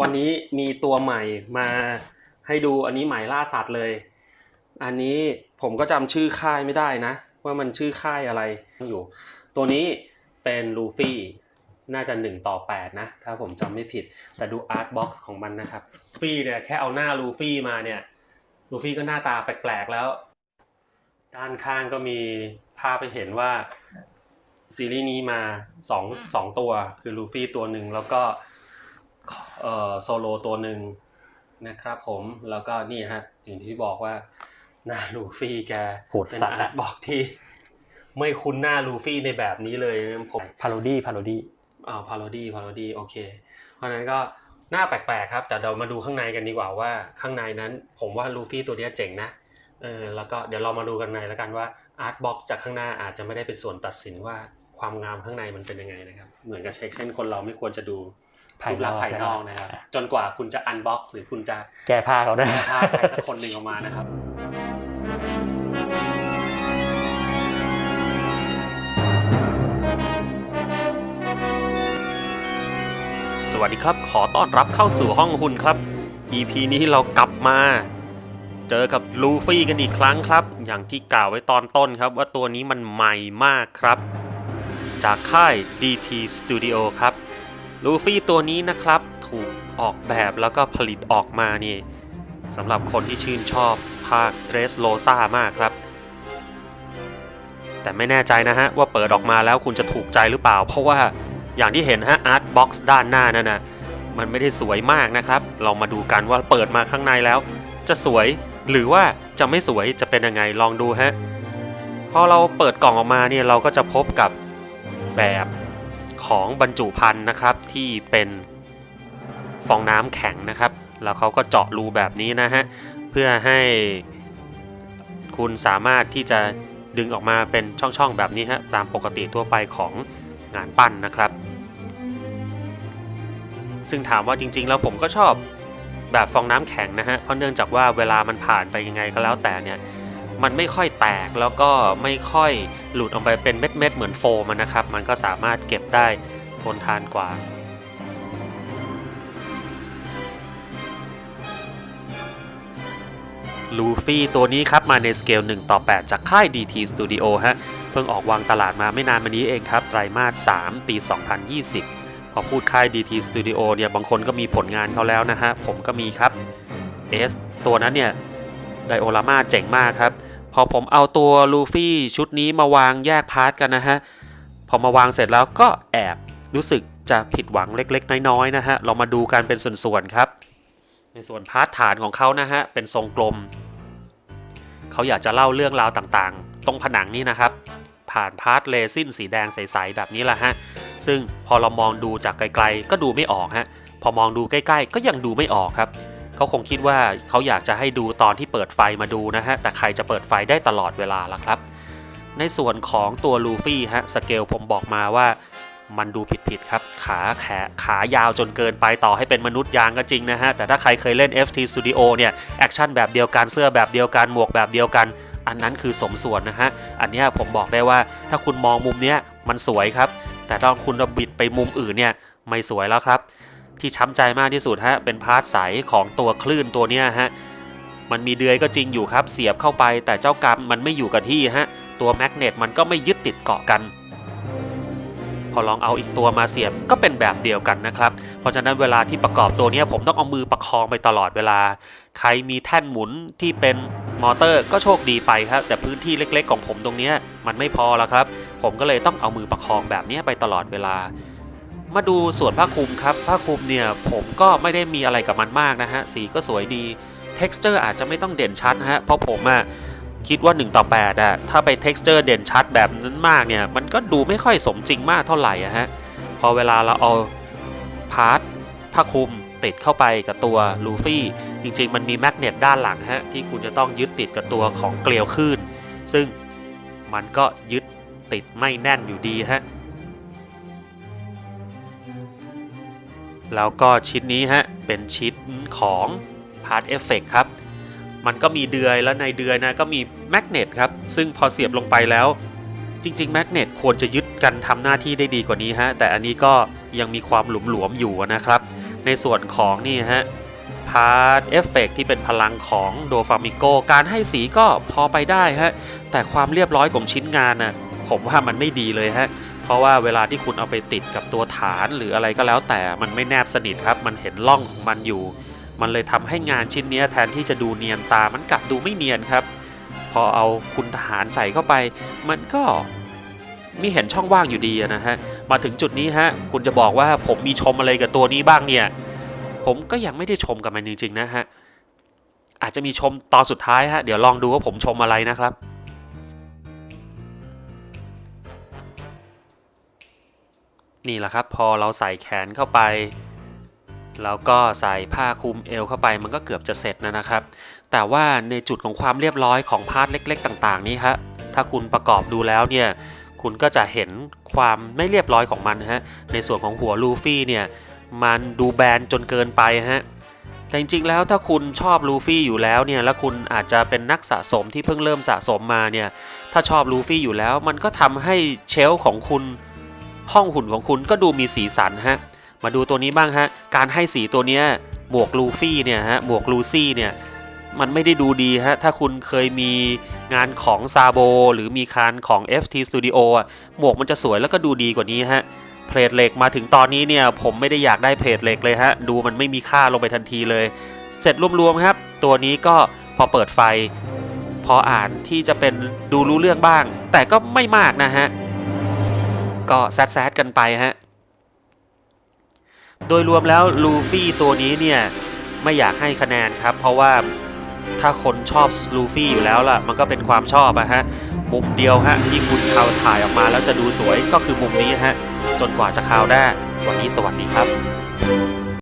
วันนี้มีตัวใหม่มาให้ดูอันนี้ใหม่ล่าสัตว์เลย อันนี้ผมก็จำชื่อค่ายไม่ได้นะ ว่ามันชื่อค่ายอะไรอยู่ ตัวนี้เป็นลูฟี่น่าจะ 1 ต่อ 8 นะ ถ้าผมจำไม่ผิดแต่ดูอาร์ตบ็อกซ์ของมันนะครับลูฟี่เนี่ยแค่เอาหน้าลูฟี่มาเนี่ยลูฟี่ก็หน้าตาแปลกๆแล้ว ด้านข้างก็มีภาพไปเห็นว่าซีรีส์นี้มาสองสองตัวคือลูฟี่ตัวหนึ่งแล้วก็ เอ่อโซโลตัวหนึ่งนะครับผมแล้วก็นี่ฮะอย่างที่บอกว่าหน้าลูฟี่แกโหดเป็นสัสอาร์ตบอกที่ไม่คุ้นหน้าลูฟี่ในแบบนี้เลยผมพาโรดี้พาโรดี้อ่าพาโรดี้พาโรดี้โอเค เพราะฉะนั้นก็หน้าแปลกๆครับ แต่เรามาดูข้างในกันดีกว่าว่าข้างในนั้นผมว่าลูฟี่ตัวเนี้ยเจ๋งนะเออแล้วก็เดี๋ยวเรามาดูกันในแล้วกันว่าอาร์ตบ็อกซ์จากข้างหน้าอาจจะไม่ได้เป็นส่วนตัดสินว่าความงามข้างในมันเป็นยังไงนะครับ เหมือนกับเช็คเช่นคนเราไม่ควรจะดู ภายรูปนลัอกษณ์ภายนอกนะครับจนกว่าคุณจะอันบ็อกซ์หรือคุณจะแก้ผ้าเขาได้แก้ผ้าใครสักคนหนึ่งออกมานะครับสวัสดีครับ ขอต้อนรับเข้าสู่ห้องหุ่นครับ EP นี้เรากลับมา เจอกับลูฟี่กันอีกครั้งครับ อย่างที่กล่าวไว้ตอนต้นครับว่าตัวนี้มันใหม่มากครับ จากค่าย DT Studio ครับ ลูฟี่ตัวนี้นะครับถูกออกแบบแล้วก็ผลิตออกมานี่สำหรับคนที่ชื่นชอบภาคเดรสโลซ่ามากครับ แต่ไม่แน่ใจนะฮะว่าเปิดออกมาแล้วคุณจะถูกใจหรือเปล่า เพราะว่าอย่างที่เห็นฮะอาร์ตบ็อกซ์ด้านหน้านั่นนะมันไม่ได้สวยมากนะครับ เรามาดูกันว่าเปิดมาข้างในแล้ว จะสวยหรือว่าจะไม่สวยจะเป็นยังไงลองดูฮะพอเราเปิดกล่องออกมาเนี่ยเราก็จะพบกับแบบ ของบรรจุภัณฑ์นะครับที่เป็นฟองน้ำแข็งนะครับ แล้วเขาก็เจาะรูแบบนี้นะฮะเพื่อให้คุณสามารถที่จะดึงออกมาเป็นช่องๆแบบนี้ฮะตามปกติทั่วไปของงานปั้นนะครับ ซึ่งถามว่าจริงๆ แล้วผมก็ชอบแบบฟองน้ำแข็งนะฮะเพราะเนื่องจากว่าเวลามันผ่านไปยังไงก็แล้วแต่เนี่ย มันไม่ค่อยแตกแล้วก็ไม่ค่อยหลุดออกไปเป็นเม็ดๆเหมือนโฟมนะครับ มันก็สามารถเก็บได้ทนทานกว่าลูฟี่ตัวนี้ครับ มาในสเกล 1 ต่อ 8 จากค่าย DT Studio ฮะ เพิ่งออกวางตลาดมาไม่นานมานี้เองครับ ไตรมาส 3 ปี 2020 พอพูดค่าย DT Studio เนี่ย บางคนก็มีผลงานเขาแล้วนะฮะ ผมก็มีครับ S ตัวนั้นเนี่ย ไดโอรามาเจ๋งมากครับ พอผมเอาตัวลูฟี่ชุดนี้มาวางแยกพาร์ทกันนะฮะ พอมาวางเสร็จแล้วก็แอบรู้สึกจะผิดหวังเล็กๆ น้อยๆนะฮะ เรามาดูกันเป็นส่วนๆครับ ในส่วนพาร์ทฐานของเขานะฮะ เป็นทรงกลม เขาอยากจะเล่าเรื่องราวต่างๆ ตรงผนังนี่นะครับ ผ่านพาร์ทเลซินสีแดงใสๆแบบนี้แหละฮะ ซึ่งพอเรามองดูจากไกลๆ ก็ดูไม่ออกฮะ พอมองดูใกล้ๆ ก็ยังดูไม่ออกครับ เขาคงคิดว่าเขาอยากจะให้ดูตอนที่เปิดไฟมาดูนะฮะ แต่ใครจะเปิดไฟได้ตลอดเวลาล่ะครับ ในส่วนของตัวลูฟี่ฮะสเกลผมบอกมาว่ามันดูผิดๆครับ ขาแขขายาวจนเกินไปต่อให้เป็นมนุษย์ยางก็จริงนะฮะ แต่ถ้าใครเคยเล่น FT Studio เนี่ย แอคชั่นแบบเดียวกัน เสื้อแบบเดียวกัน หมวกแบบเดียวกัน อันนั้นคือสมส่วนนะฮะ อันนี้ผมบอกได้ว่าถ้าคุณมองมุมเนี้ยมันสวยครับ แต่ถ้าคุณบิดไปมุมอื่นเนี่ยไม่สวยแล้วครับ ที่ช้ำใจมากที่สุดฮะเป็นพาร์ทใสของตัวคลื่นตัวเนี้ยฮะมันมีเดือยก็จริงอยู่ครับเสียบเข้าไป แต่เจ้ากรรมมันไม่อยู่กับที่ฮะตัวแมกเนตมันก็ไม่ยึดติดเกาะกัน พอลองเอาอีกตัวมาเสียบก็เป็นแบบเดียวกันนะครับเพราะฉะนั้นเวลาที่ประกอบตัวนี้ผมต้องเอามือประคองไปตลอดเวลา ใครมีแท่นหมุนที่เป็นมอเตอร์ก็โชคดีไปครับ แต่พื้นที่เล็กๆ ของผมตรงนี้มันไม่พอแล้วครับ ผมก็เลยต้องเอามือประคองแบบนี้ไปตลอดเวลา มาดูส่วนผ้าคลุมครับผ้าคลุมเนี่ยผมก็ไม่ได้มีอะไรกับมันมากนะฮะสีก็สวยดี texture อาจจะไม่ต้องเด่นชัดนะฮะเพราะผมอะคิดว่า 1 ต่อ8อะถ้าไป texture เด่นชัดแบบนั้นมากเนี่ยมันก็ดูไม่ค่อยสมจริงมากเท่าไหร่อะฮะพอเวลาเราเอาพาร์ทผ้าคลุมติดเข้าไปกับตัวลูฟี่จริงๆ มันมีแมกเนตด้านหลังฮะที่คุณจะต้องยึดติดกับตัวของเกลียวคลื่นซึ่งมันก็ยึดติดไม่แน่นอยู่ดีฮะ แล้วก็ชิ้นนี้ฮะเป็นชิ้นของ Part Effect ครับ มันก็มีเดือยแล้วในเดือยนะก็มีแมกเนตครับ ซึ่งพอเสียบลงไปแล้ว จริงๆแมกเนตควรจะยึดกันทำหน้าที่ได้ดีกว่านี้ฮะ แต่อันนี้ก็ยังมีความหลวมๆอยู่นะครับ ในส่วนของนี่ฮะพาร์ทเอฟเฟกที่เป็นพลังของโดฟามิโก การให้สีก็พอไปได้ฮะ แต่ความเรียบร้อยของชิ้นงานน่ะผมว่ามันไม่ดีเลยฮะ ราะว่าเวลาที่คุณเอาไปติดกับตัวฐานหรืออะไรก็แล้วแต่มันไม่แนบสนิทครับ มันเห็นร่องของมันอยู่ มันเลยทำให้งานชิ้นนี้แทนที่จะดูเนียนตามันกลับดูไม่เนียนครับ พอเอาคุณทหารใส่เข้าไป มันก็มีเห็นช่องว่างอยู่ดีนะฮะมาถึงจุดนี้ฮะคุณจะบอกว่าผมมีชมอะไรกับตัวนี้บ้างเนี่ย ผมก็ยังไม่ได้ชมกับมันจริงๆนะฮะอาจจะมีชมตอนสุดท้ายฮะเดี๋ยวลองดูว่าผมชมอะไรนะครับ นี่แหละครับพอเราใส่แขนเข้าไปแล้วก็ใส่ผ้าคลุมเอวเข้าไปมันก็เกือบจะเสร็จนะนะครับ แต่ว่าในจุดของความเรียบร้อยของพาร์ทเล็ก ๆ ต่างๆ นี้ฮะถ้าคุณประกอบดูแล้วเนี่ยคุณก็จะเห็นความไม่เรียบร้อยของมันฮะในส่วนของหัวลูฟี่เนี่ยมันดูแบนจนเกินไปฮะแต่จริงๆแล้วถ้าคุณชอบลูฟี่อยู่แล้วเนี่ยแล้วคุณอาจจะเป็นนักสะสมที่เพิ่งเริ่มสะสมมาเนี่ยถ้าชอบลูฟี่อยู่แล้ว มันก็ทำให้เชลของคุณ ห้องหุ่นของคุณก็ดูมีสีสันฮะ มาดูตัวนี้บ้างฮะ การให้สีตัวเนี้ยหมวกลูฟี่เนี่ยฮะ หมวกลูซี่เนี่ยมันไม่ได้ดูดีฮะ ถ้าคุณเคยมีงานของซาโบหรือมีคานของ FT Studio อะ หมวกมันจะสวยแล้วก็ดูดีกว่านี้ฮะ เพลทเหล็กมาถึงตอนนี้เนี่ย ผมไม่ได้อยากได้เพลทเหล็กเลยฮะ ดูมันไม่มีค่าลงไปทันทีเลย เสร็จรวมๆครับ ตัวนี้ก็พอเปิดไฟ พออ่านที่จะเป็นดูรู้เรื่องบ้าง แต่ก็ไม่มากนะฮะ ก็แซดๆกันไปฮะ โดยรวมแล้วลูฟี่ตัวนี้เนี่ย ไม่อยากให้คะแนนครับ เพราะว่าถ้าคนชอบลูฟี่อยู่แล้วล่ะ มันก็เป็นความชอบอะฮะ มุมเดียวฮะ ที่คุณเอาถ่ายออกมาแล้วจะดูสวยก็คือมุมนี้ฮะ จนกว่าจะคราวได้วันนี้สวัสดีครับ